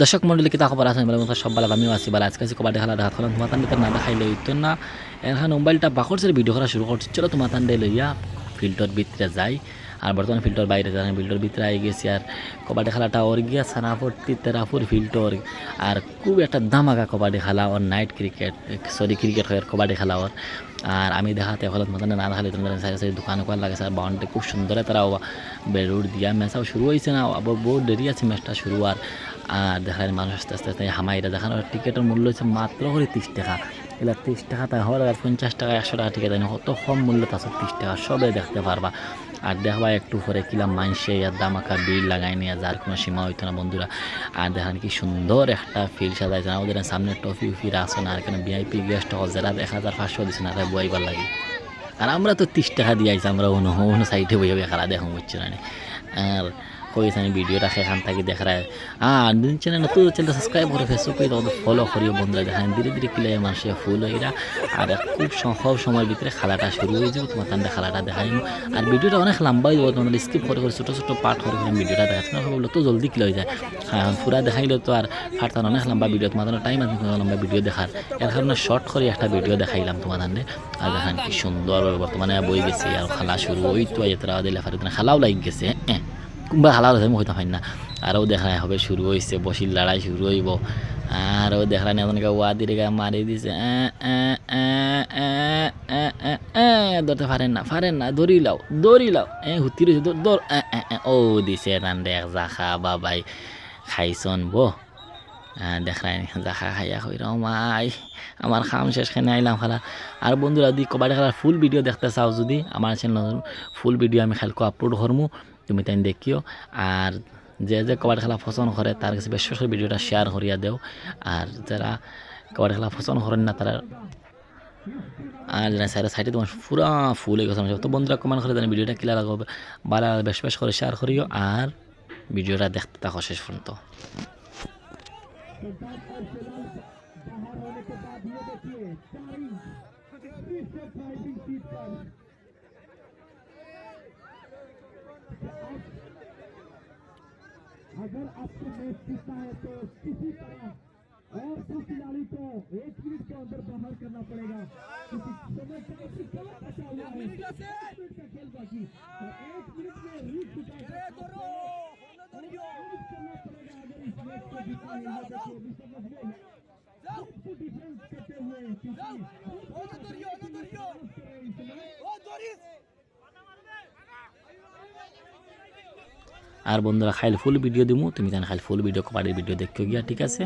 দর্শক মন্ডলী কিতা খবর আছেন বলে সব বেলা আমিও আছি, বেলা আজকে আছি কবাডি খেলা দেখা তোমার তান না দেখাইলে হইতো না। এখন মোবাইলটা বাকরসের ভিডিও করা শুরু করছি চলো তোমার তান লইয়া ফিল্টার ভিতরে যাই আর বর্তমানে ফিল্টার বাইরে যাই ফিল্টার ভিতরে আই গেছি আর কবাডি খেলাটা ওর গিয়া সানাফর্তি তেরাফুর ফিল্টার আর খুব একটা দামাকা কবাডি খেলা ওর নাইট ক্রিকেট সরি ক্রিকেট হয় কবাডি খেলা ওর আর আমি দেখাতে হলত মতন না দেখালে তোমাদের সাইড সাইড দোকান ওকান লাগে স্যার বাউন্ডারি খুব সুন্দর তারা বেরুড দিয়া ম্যাচটাও শুরু হয়েছে না আবার বহুত দেরি আছে ম্যাচটা শুরু আর আর দেখায় মানুষ আস্তে আস্তে আস্তে হামাইরা দেখানো টিকিটের মূল্য হচ্ছে মাত্র করে তিরিশ টাকা। এগুলা তিরিশ টাকা তাই হওয়ার আর পঞ্চাশ টাকা, একশো টাকা টিকিট দেয় কত কম মূল্য তাছে তিরিশ টাকা সবে দেখতে পারবা। আর দেখবা একটু পরে কিলাম মাইনসে আর দামাকা বিল লাগাই নিয়ে যার কোনো সীমা হইতো না বন্ধুরা। আর দেখান কি সুন্দর একটা ফিল সাজাইছে। না ওদের সামনে টফি উফি রাখছে না, আর এখানে ভিআইপি গেস্ট হাউস যারা এক হাজার পাঁচশো দিচ্ছে না বইবার লাগে। আর আমরা তো তিরিশ টাকা দিয়ে আইছি আমরা অন্য অন্য সাইডে বই বই খেলা দেখা হচ্ছে না? আর কইছে আমি ভিডিওটা সেখান থেকে দেখা রায় আর দিন চ্যানেল নতুন চ্যানেল সাবস্ক্রাইব করে ফেসবুক পেজ ওদের ফলো করিও বন্ধুরা। দেখেন, ধীরে ধীরে কিলে মানুষের ফুল এরা আর খুব সহজ সময়ের ভিতরে খেলাটা শুরু হয়ে যাবে। তোমার তান্ডে খেলাটা দেখাই আর ভিডিওটা অনেক লম্বা হয়ে যাবে, তোমাদের স্কিপ করে করে ছোটো ছোটো পার্ট করে করে ভিডিওটা দেখাচ্ছি। না বলল তো জলদি কিলো হয়ে যায়। হ্যাঁ পুরা দেখাইলে তো আর ফাটতাম অনেক লম্বা ভিডিও তোমার টাইম আছে লম্বা ভিডিও দেখার। এর কারণে শর্ট করে একটা ভিডিও দেখাইলাম তোমার আর দেখেন কি সুন্দর বর্তমানে বই গেছে, আর খেলা শুরু, ওই তো এতরা দিলে খেলাও লাগি গেছে হ্যাঁ। কোনবা হালাল হয়ে হইতে হয় না। আরও দেখা হবে, শুরু হয়েছে বসির লড়াই শুরু হইব। আরও নেই এমনকে ওয়া দিলে মারি দিছে ধরতে পারেন না পারেন না দড়ি লাও দড়ি লাও। এ, হুতি রয়েছে দর ও দিছে রান দেখ জাখা, বাবাই খাইছন বো। দেখাই জাখা খাইয়া হই মাই আমার খাম শেষ খাই আইলাম খালা। আর বন্ধুরা যদি কবাডি খেলার ফুল ভিডিও দেখতে চাও যদি আমার চ্যানেল ফুল ভিডিও আমি খালকো আপলোড করমু তুমি তাই দেখিও। আর যে যে কবাডি খেলা পছন্দ করে, তার কাছে বেশ করে ভিডিওটা শেয়ার করিয়া দেও। আর যারা কবাডি খেলা পছন্দ করেন না, তারা আর যারা সাইডে সাইডে তোমার পুরা ফুল হয়ে গেছে তো বন্ধুরা কমেন্ট করে দেন ভিডিওটা ক্লিয়ার লাগবে ভালো বেশ বেশ করে শেয়ার করিও। আর ভিডিওটা দেখতে থাকো শেষ পর্যন্ত। अगर आपको मैच जीतना है तो किसी तरह और खिलाड़ी को एक मिनट के अंदर बाहर करना पड़ेगा। है? खेल बाकी। और एक मिनट में रीच है। करना पड़ेगा। अगर इस मैच को जीतना है खूब डिफेंस करते हुए আর বন্ধুরা খাইল ফুল ভিডিও দিমু, তুমি জানো খাইল ফুল ভিডিও কবাডির ভিডিও দেখো গিয়া, ঠিক আছে?